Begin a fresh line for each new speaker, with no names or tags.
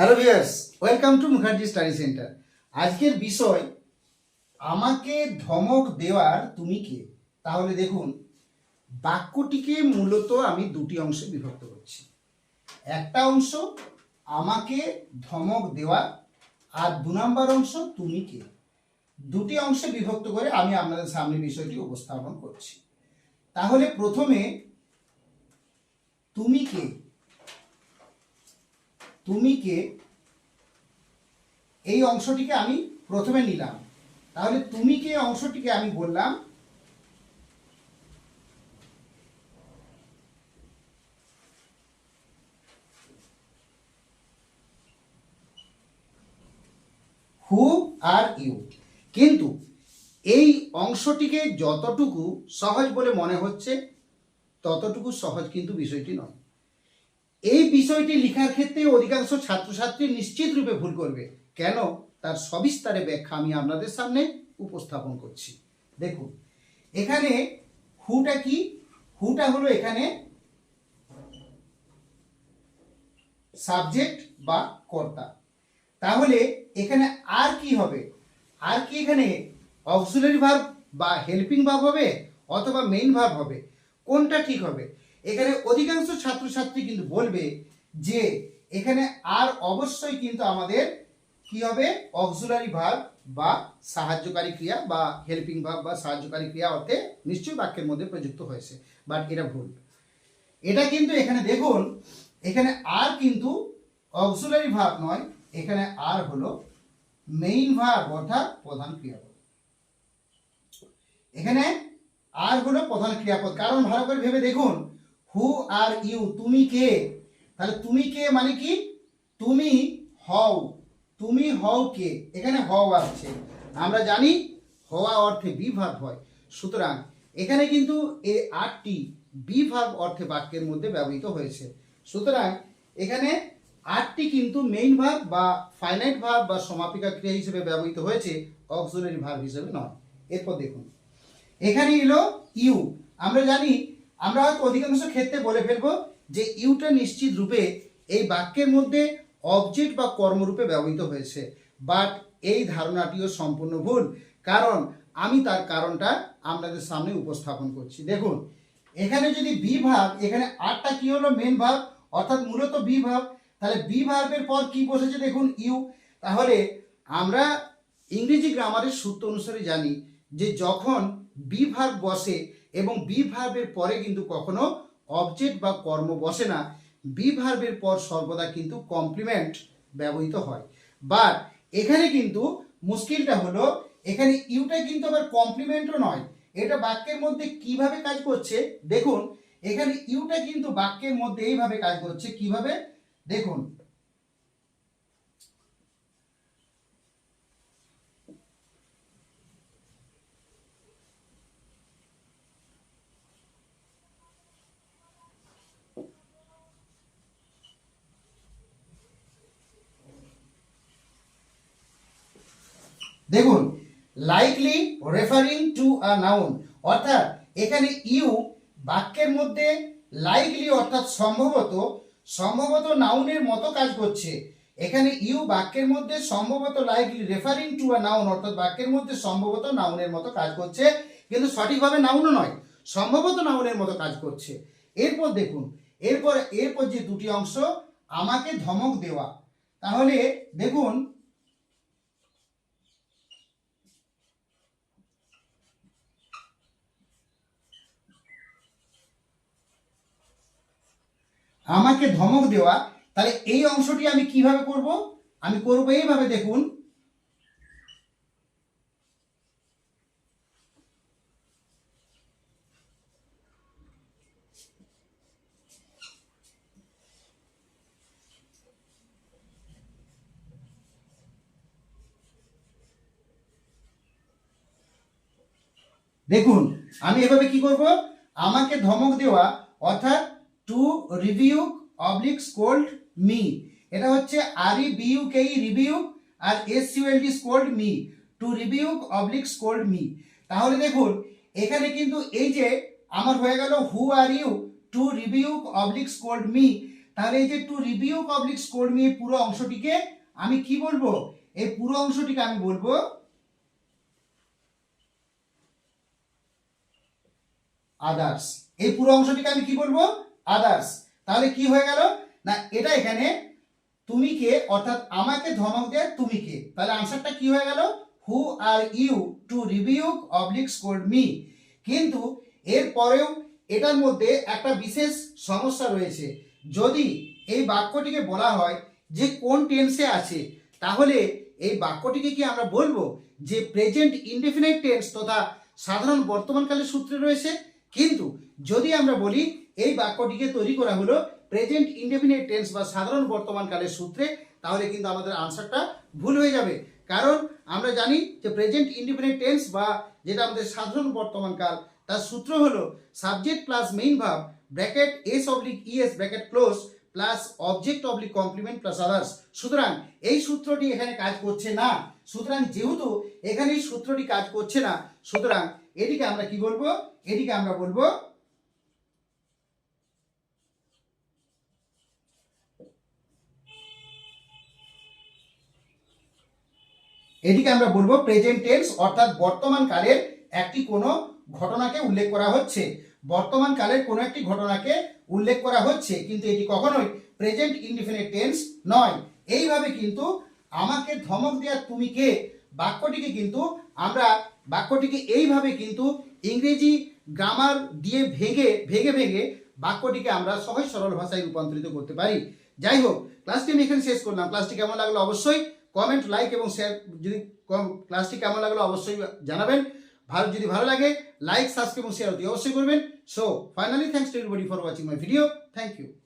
Hello viewers welcome to Mukherjee study centre আজকের বিষয়, আমাকে ধমক দেওয়ার তুমি কে? তাহলে দেখুন, বাক্যটিকে মূলত আমি দুটি অংশে বিভক্ত করছি। একটা অংশ, আমাকে ধমক দেওয়া, আর দু নম্বর অংশ, তুমি কে? দুটি অংশে বিভক্ত করে আমি আপনাদের সামনে বিষয়টি উপস্থাপন করছি। তাহলে প্রথমে, তুমি কে? তুমি কে? এই অংশটিকে আমি প্রথমে নিলাম। তাহলে তুমি কে অংশটিকে আমি বললাম? Who are you. কিন্তু এই অংশটিকে যতটুকু সহজ বলে মনে হচ্ছে, ততটুকু সহজ কিন্তু বিষয়টি নয়। এই বিষয়টি লেখার ক্ষেত্রে অধিকাংশ ছাত্রছাত্রী নিশ্চিত রূপে ভুল করবে। কেন? তার সবিস্তারে ব্যাখ্যা আমি আপনাদের সামনে উপস্থাপন করছি। দেখুন, এখানে হুটা কি? হুটা হলো এখানে সাবজেক্ট বা কর্তা। তাহলে এখানে আর কি হবে? আর কি এখানে অক্সিলারি ভার্ব বা হেল্পিং ভার্ব হবে অথবা মেইন ভার্ব হবে? কোনটা ঠিক হবে? এখানে অধিকাংশ ছাত্রছাত্রী কিন্তু বলবে যে এখানে আর অবশ্যই কিন্তু আমাদের কি হবে? অক্সিলারি ভার্ব বা সাহায্যকারী ক্রিয়া বা হেল্পিং ভার্ব বা সাহায্যকারী ক্রিয়া অর্থে নিশ্চয়ই বাক্যের মধ্যে প্রযুক্ত হয়েছে বাট এটা ভুল। এটা কিন্তু এখানে দেখুন, এখানে আর কিন্তু অক্সিলারি ভাব নয়, এখানে আর হলো মেইন ভার্ব অর্থাৎ প্রধান ক্রিয়াপদ। এখানে আর হলো প্রধান ক্রিয়াপদ। কারণ ভালো করে ভেবে দেখুন হু আর ইউ তুমি কে? তাহলে তুমি কে মানে কি? তুমি হও। তুমি হও কে? এখানে হও আসছে। আমরা জানি হওয়া অর্থে বিভাগ হয়। সুতরাং এখানে কিন্তু এ আটটি বিভাগ অর্থে বাক্যের মধ্যে ব্যবহৃত হয়েছে। সুতরাং এখানে আটটি কিন্তু মেইন ভাব বা ফাইনাইট ভাব বা সমাপিকা ক্রিয়া হিসেবে ব্যবহৃত হয়েছে অক্সিলারি ভাব হিসেবে নয়। এরপর দেখুন। এখানে এলো ইউ আমরা জানি আমরা হয়তো অধিকাংশ ক্ষেত্রে বলে ফেলব যে ইউটা নিশ্চিত রূপে এই বাক্যের মধ্যে অবজেক্ট বা কর্মরূপে ব্যবহৃত হয়েছে। বাট এই ধারণাটিও সম্পূর্ণ ভুল, কারণ আমি তার কারণটা আপনাদের সামনে উপস্থাপন করছি। দেখুন, এখানে যদি বি ভাব এখানে আটটা কি হলো মেন ভাব অর্থাৎ মূলত বি ভাব তাহলে বি ভার্বের পর কি বসেছে দেখুন ইউ তাহলে আমরা ইংরেজি গ্রামারের সূত্র অনুসারে জানি যে যখন বি ভার্ব বসে এবং বি ভার্বের পরে কিন্তু কখনো অবজেক্ট বা কর্ম বসে না। বি ভার্বের পর সর্বদা কিন্তু কমপ্লিমেন্ট ব্যবহৃত হয়। বাট এখানে কিন্তু মুশকিলটা হলো, এখানে ইউটা কিন্তু আবার কমপ্লিমেন্টও নয়। এটা বাক্যের মধ্যে কীভাবে কাজ করছে? দেখুন, এখানে ইউটা কিন্তু বাক্যের মধ্যে এইভাবে কাজ করছে। কীভাবে? দেখুন দেখুন likely referring to a noun অর্থাৎ এখানে ইউ বাক্যের মধ্যে লাইকলি অর্থাৎ সম্ভবত সম্ভবত নাউনের মতো কাজ করছে। এখানে ইউ বাক্যের মধ্যে সম্ভবত likely referring to a noun অর্থাৎ বাক্যের মধ্যে সম্ভবত নাউনের মতো কাজ করছে, কিন্তু সঠিকভাবে নাউনও নয়, সম্ভবত নাউনের মতো কাজ করছে। এরপর দেখুন, এরপর এরপর যে দুটি অংশ আমাকে ধমক দেওয়া। তাহলে দেখুন আমাকে ধমক দেওয়া, তাহলে এই অংশটি আমি কীভাবে করব? আমি করব এইভাবে, দেখুন। দেখুন, আমি এভাবে কি করব? আমাকে ধমক দেওয়া, অর্থাৎ to review oblique scold me এটা হচ্ছে আর ই বিউ কে review R S U L D scold me to review oblique scold me তাহলে দেখুন, এখানে কিন্তু এই যে আমার হয়ে গেল who are you to review oblique scold me তাহলে এই যে to review public score me পুরো অংশটিকে আমি কি বলব? এই পুরো অংশটিকে আমি বলব আদার্স এই পুরো অংশটিকে আমি কি বলব? আদার্স তাহলে কি হয়ে গেল? না, এটা এখানে তুমি কে? অর্থাৎ আমাকে ধমক দেয় তুমি কে? তাহলে আনসারটা কি হয়ে গেল? Who are you to review oblique scored me কিন্তু এর পরেও এটার মধ্যে একটা বিশেষ সমস্যা রয়েছে। যদি এই বাক্যটিকে বলা হয় যে কোন টেন্সে আছে, তাহলে এই বাক্যটিকে কি আমরা বলব? যে প্রেজেন্ট ইনডেফিনাইট টেন্স তথা সাধারণ বর্তমানকালের সূত্রে রয়েছে। কিন্তু যদি আমরা বলি এই বাক্যটিকে তৈরি করা হলো প্রেজেন্ট ইনডেফিনিট টেন্স বা সাধারণ বর্তমানকালের সূত্রে, তাহলে কিন্তু আমাদের আনসারটা ভুল হয়ে যাবে। কারণ আমরা জানি যে প্রেজেন্ট ইনডিফিনিট টেন্স বা যেটা আমাদের সাধারণ বর্তমানকাল তার সূত্র হলো subject plus main verb bracket s oblique es bracket close plus object oblique complement plus others সুতরাং এই সূত্রটি এখানে কাজ করছে না। সুতরাং যেহেতু এখানে সূত্রটি কাজ করছে না, সুতরাং এটিকে আমরা কি বলব? এটিকে আমরা বলব এটিকে আমরা বলব প্রেজেন্ট টেন্স অর্থাৎ বর্তমান কালের একটি কোনো ঘটনাকে উল্লেখ করা হচ্ছে। বর্তমান কালের কোনো একটি ঘটনাকে উল্লেখ করা হচ্ছে, কিন্তু এটি কখনোই প্রেজেন্ট ইনডিফিনিট টেন্স নয়। এইভাবে কিন্তু আমাকে ধমক দেওয়া তুমি কে? বাক্যটিকে কিন্তু আমরা, বাক্যটিকে এইভাবে কিন্তু ইংরেজি গ্রামার দিয়ে ভেঙে ভেঙে ভেঙে বাক্যটিকে আমরা সহজ সরল ভাষায় রূপান্তরিত করতে পারি। যাই হোক ক্লাসটি আমি এখানে শেষ করলাম। ক্লাসটি কেমন লাগল? অবশ্যই কমেন্ট লাইক এবং শেয়ার যদি ক্লাসটি কেমন লাগল অবশ্যই জানাবেন। ভালো, যদি ভালো লাগে লাইক সাবস্ক্রাইব এবং শেয়ার অতি অবশ্যই করবেন। So finally thanks to everybody for watching my video thank you